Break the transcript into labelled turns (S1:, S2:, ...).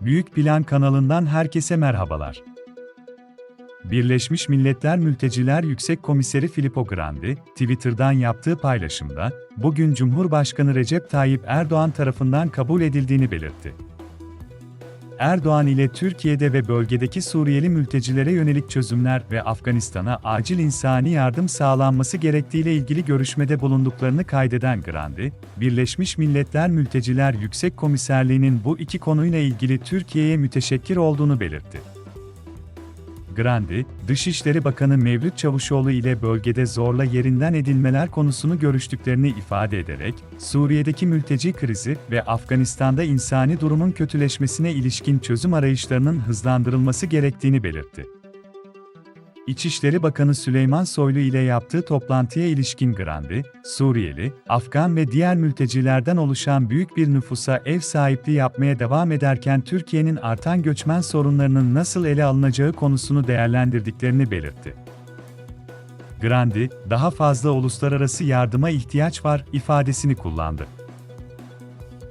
S1: Büyük Plan kanalından herkese merhabalar. Birleşmiş Milletler Mülteciler Yüksek Komiseri Filippo Grandi, Twitter'dan yaptığı paylaşımda, bugün Cumhurbaşkanı Recep Tayyip Erdoğan tarafından kabul edildiğini belirtti. Erdoğan ile Türkiye'de ve bölgedeki Suriyeli mültecilere yönelik çözümler ve Afganistan'a acil insani yardım sağlanması gerektiğiyle ilgili görüşmede bulunduklarını kaydeden Grandi, Birleşmiş Milletler Mülteciler Yüksek Komiserliği'nin bu iki konuyla ilgili Türkiye'ye müteşekkir olduğunu belirtti. Grandi, Dışişleri Bakanı Mevlüt Çavuşoğlu ile bölgede zorla yerinden edilmeler konusunu görüştüklerini ifade ederek, Suriye'deki mülteci krizi ve Afganistan'da insani durumun kötüleşmesine ilişkin çözüm arayışlarının hızlandırılması gerektiğini belirtti. İçişleri Bakanı Süleyman Soylu ile yaptığı toplantıya ilişkin Grandi, Suriyeli, Afgan ve diğer mültecilerden oluşan büyük bir nüfusa ev sahipliği yapmaya devam ederken Türkiye'nin artan göçmen sorunlarının nasıl ele alınacağı konusunu değerlendirdiklerini belirtti. Grandi, daha fazla uluslararası yardıma ihtiyaç var ifadesini kullandı.